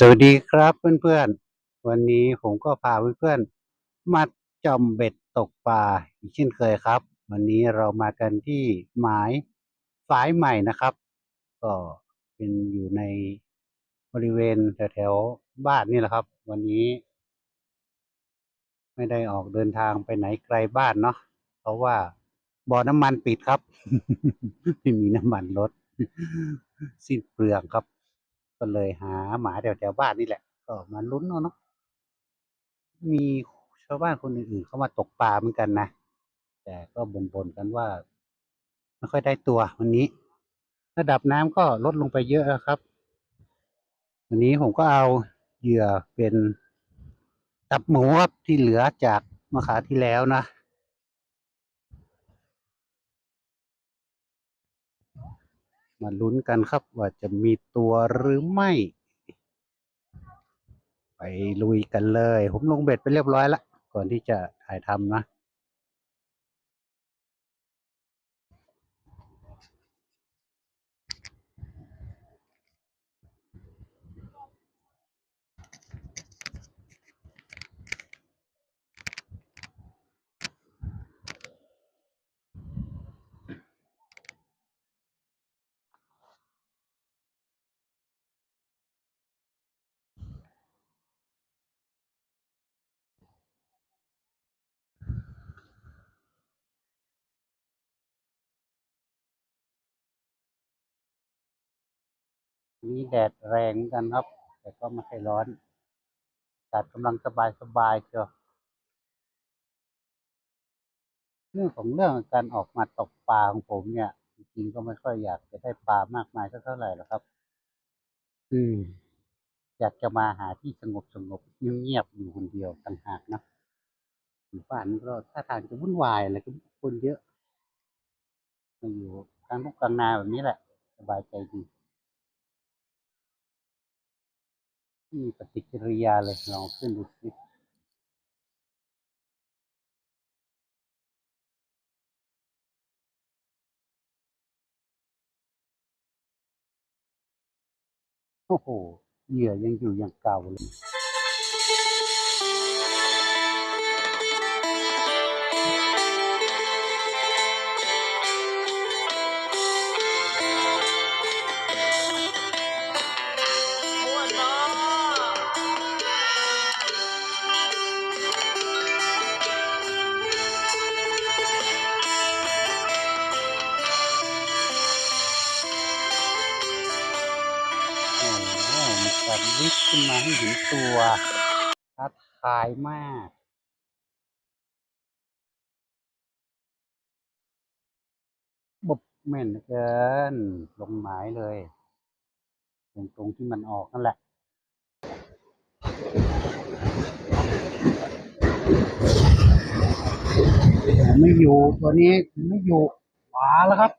สวัสดีครับเพื่อนๆ วันนี้ผมก็พาเพื่อนๆมาจอมเบ็ดตกปลาอีกเช่นเคยครับ วันนี้เรามากันที่หมายฝายใหม่นะครับ ก็เป็นอยู่ในบริเวณแถวๆบ้านนี่แหละครับ วันนี้ ไม่ได้ออกเดินทางไปไหนไกลบ้านเนาะเพราะว่าบ่อน้ำมันปิดครับไม่มีน้ำมันรถสิ้นเปลืองครับ ก็เลยหาหมาแถวแถวๆบ้านนี่แหละ ก็มาลุ้นเอาเนาะมีชาวบ้านคนอื่นๆเขามาตกปลาเหมือนกันนะแต่ก็บ่นๆกันว่าไม่ค่อยได้ตัววันนี้ ระดับน้ำก็ลดลงไปเยอะแล้วครับ วันนี้ผมก็เอาเหยื่อเป็นตับหมูครับที่เหลือจากมื่อคราที่แล้วนะ มาลุ้นกันครับว่าจะมีตัวหรือไม่ ไปลุยกันเลย ผมลงเบ็ดไปเรียบร้อยแล้วก่อนที่จะถ่ายทำนะ มีแดดแรงเหมือนกันครับ แต่ก็ไม่ค่อยร้อนอากาศกำลังสบายสบายๆเชียวเรื่องของเรื่องการออกมาตกปลาของผมเนี่ย จริงๆก็ไม่ค่อยอยากจะได้ปลามากมายสักเท่าไหร่หรอกครับ อืมอยากจะมาหาที่สงบสงบๆเงียบๆอยู่คนเดียวต่างหากนะอยู่บ้านก็ท่าทางจะวุ่นวายอะไรก็คนเยอะมาอยู่กลางทุ่งกลางนาแบบนี้แหละ สบายใจดี ม่มีปฏิกิริยาเลยลองขึ้นดูสิโอ้โห เหยื่อยังอยู่อย่างเก่าเลย ขึ้นมาให้เห็นตัวท้าทายมากบบแม่นเหลือเกินลงหมายเลยตรงตรงที่มันออกนั่นแหละไม่อยู่ตัวนี้ไม่อยู่มาแล้วครับ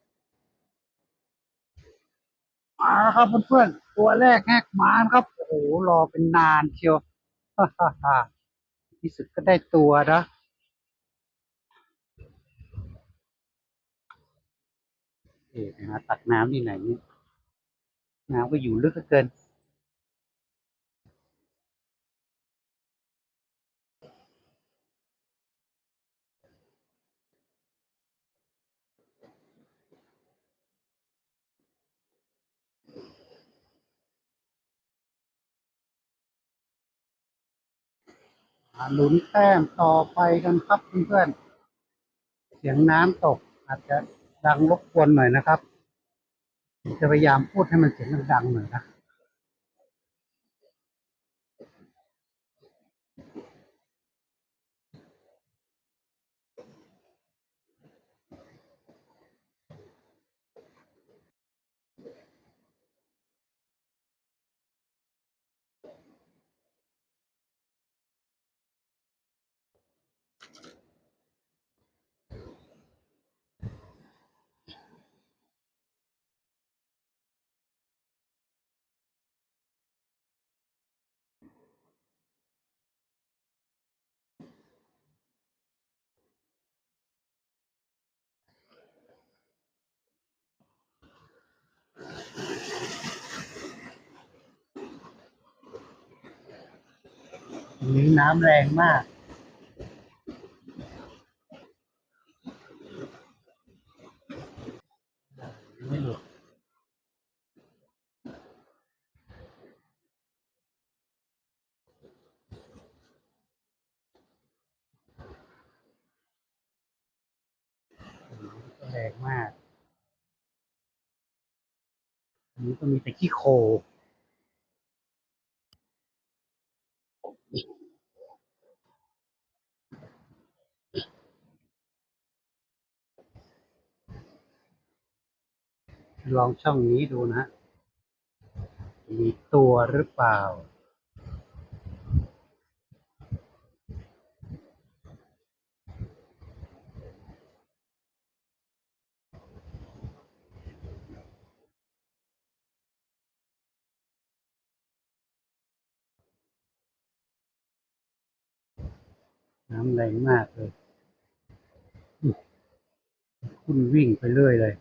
มาแล้วครับเพื่อนๆ ตัวแรกแงกมานครับ โอ้โห รอเป็นนานเชียวฮ่าฮ่าฮ่าที่สุดก็ได้ตัวนะเอ๊ะไหาตักน้ำที่ไหนเนี่ย น้ำก็อยู่ลึกเกิน ลุ้นแต้มต่อไปกันครับเพื่อนๆเสียงน้ำตกอาจจะดังรบกวนหน่อยนะครับ จะพยายามพูดให้มันเสียงดังๆหน่อยนะ นี้น้ำแรงมากไม่หลุดแรงมากนนี้ก็มีแต่ขี้โค ลองช่องนี้ดูนะ มีตัวหรือเปล่า น้ำแรงมากเลย คุณวิ่งไปเรื่อยเลย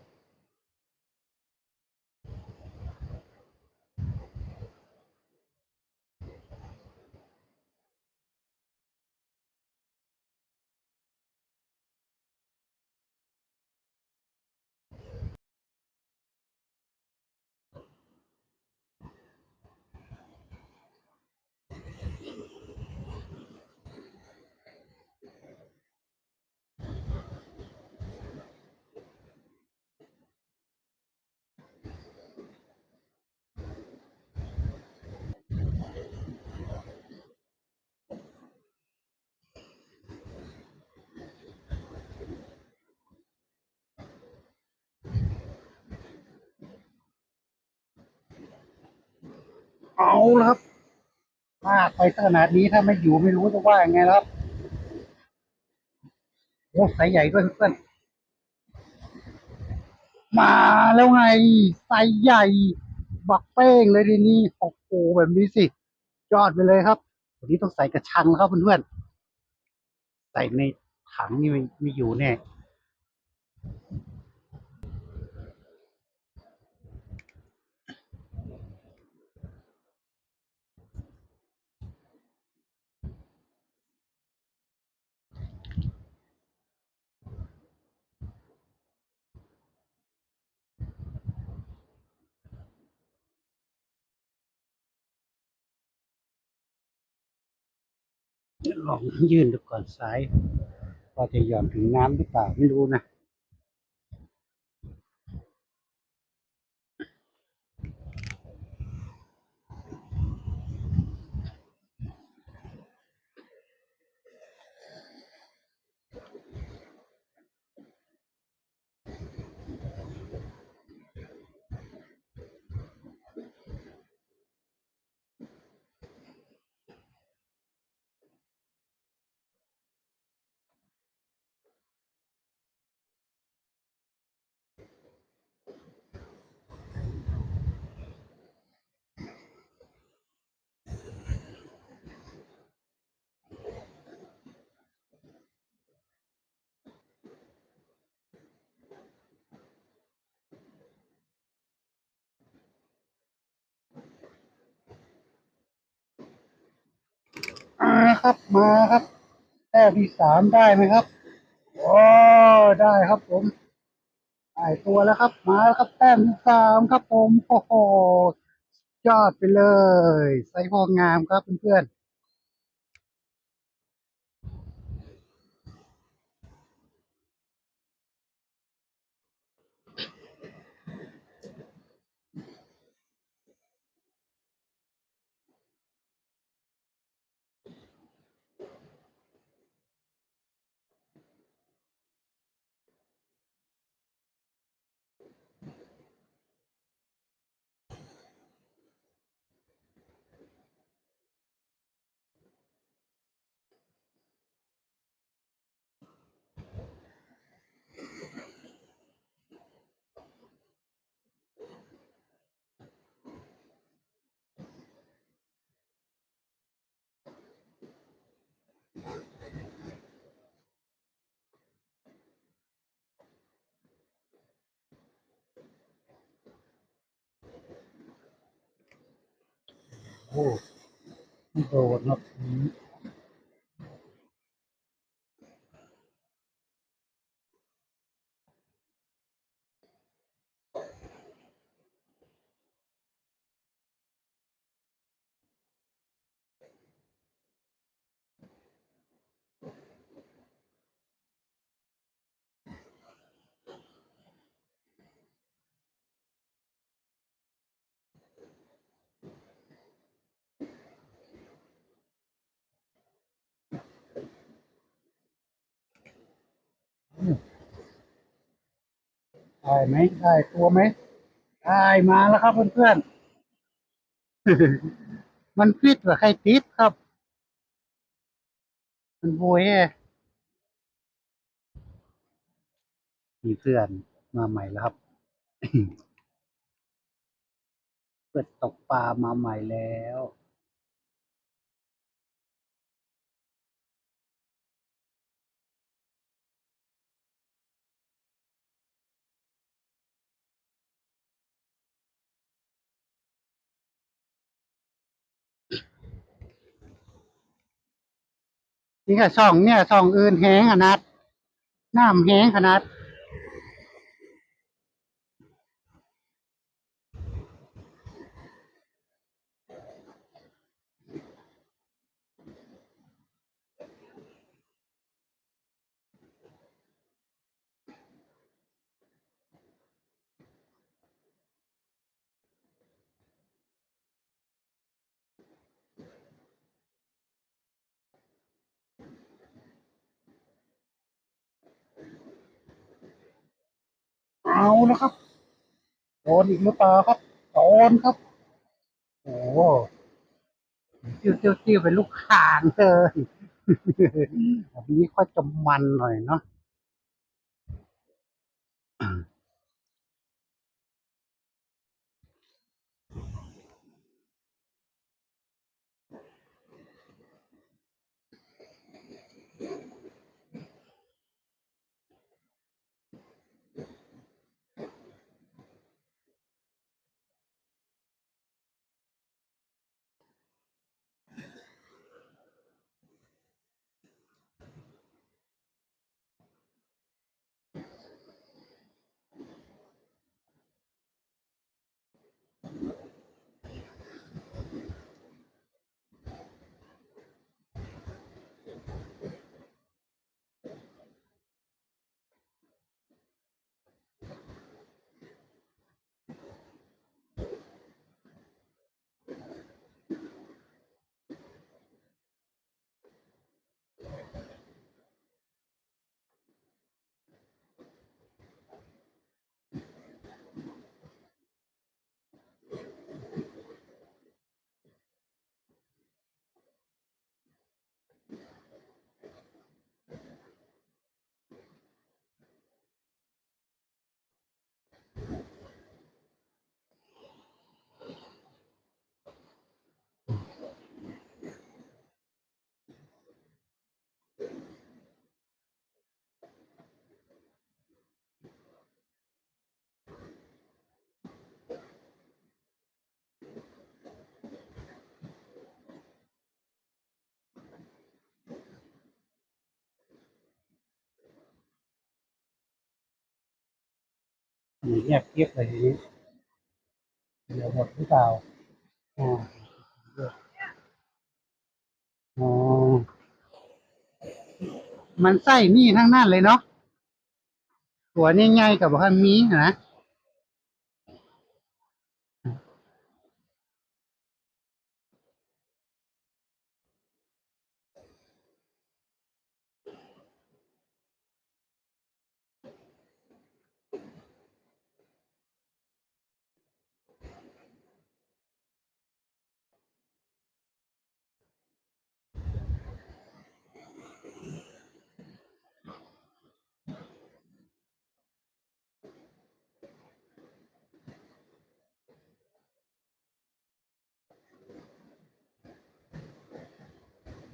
เอาละครับลาไปขนาดนี้ถ้าไม่อยู่ไม่รู้จะว่ายังไงแล้วครับโอ้สายใหญ่ด้วยเพื่อนมาแล้วไงไซส์ใหญ่ บักเป้งเลยทีนี้โอ้โหแบบนี้สิ ยอดไปเลยครับ วันนี้ต้องใส่กระชังแล้วครับเพื่อนๆใส่ในถังนี่ไม่ไม่อยู่แน่ ลองยื่นดูก่อนซ้ายพอจะหย่อนถึงน้ำหรือเปล่าไม่รู้นะ ครับมาครับแต้มที่สามได้ไหมครับโอ้ได้ครับผมหายตัวแล้วครับ มาแล้วครับ แต้มที่สามครับผมโอ้โหยอดไปเลยไซส์พองามครับเพื่อนๆ โอ้โดดเนาะ ได้ไหมได้ตัวไหมได้มาแล้วครับเพื่อนๆ มันฟิตกว่าใครติดครับ มันโวยอะมีเพื่อนมาใหม่แล้วครับเปิดตกปลามาใหม่แล้ว นี่ก็ช่องเนี่ยช่องอื่นแห้งขนาดน้ำแห้งขนาด เอาแล้วครับโดนอีกหรือเปล่าครับโดนครับ โอ้โหจิ้วจิ้วจิ้วเป็นลูกข่างเลยแบบนี้ค่อยจะมันหน่อยเนาะ เงียบเกียบเลยทีนี้เดี๋ยวหมดหรือเปล่าอ๋ออ๋อมันไส้นี่ทั้งนั้นเลยเนาะตัวง่ายๆกับว่ามีนะ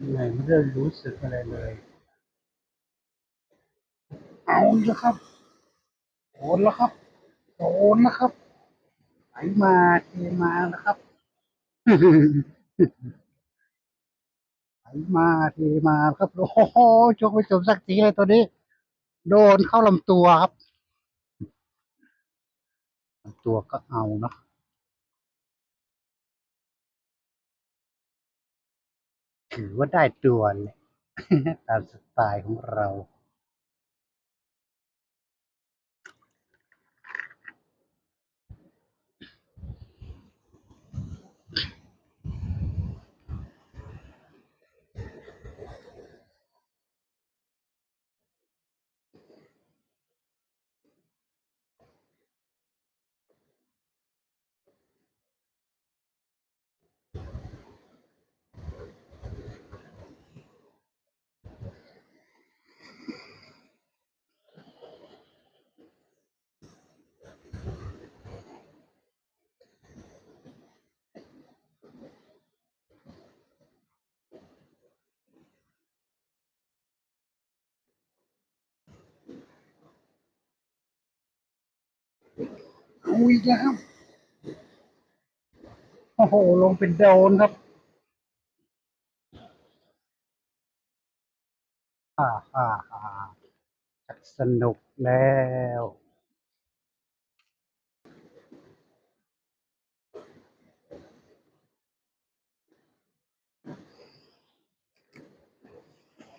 ไหนไม่ได้รู้สึกอะไรเลย เอาล้ครับโอนแล้วครับโอนแล้วครับไหลมาเทมาแล้วครับไหลมาเทมาครับ โอ้โหจกไปจบสักทีเลยตัวนี้ โดนเข้าลำตัวครับลำตัวก็เอาเนาะ ถือว่าได้ตัวเลยตามสไตล์ของเรา อ อีกแล้วโอ้โห ลงเป็นโดนครับฮ่าฮ่าฮ่าชักสนุกแล้ว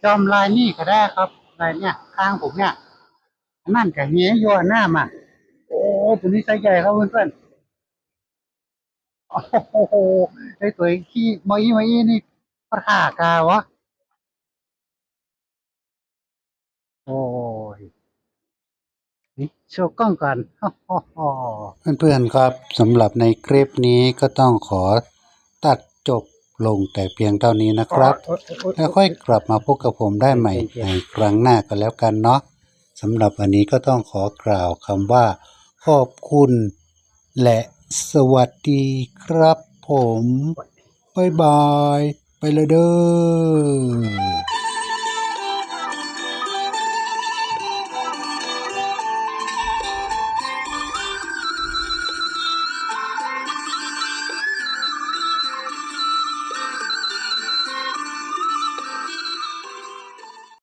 จอมลายนี่ก็ได้ครับลายเนี่ยข้างผมเนี่ยนั่นกับเงี้ยโยนหน้ามา ตัวนี้ไซส์ใหญ่ครับเพื่อนๆ โอ้โหไอตัวขี้มอยมอยนี่ปะทากาวะ โอ้ย นี่โชว์กล้องก่อนเพื่อนๆครับสำหรับในคลิปนี้ก็ต้องขอตัดจบลงแต่เพียงเท่านี้นะครับ แล้วค่อยกลับมาพบกับผมได้ใหม่ในครั้งหน้ากันแล้วกันเนาะสำหรับวันนี้ก็ต้องขอกล่าวคำว่า ขอบคุณ และสวัสดีครับผมบายบาย ไปเลยเด้อ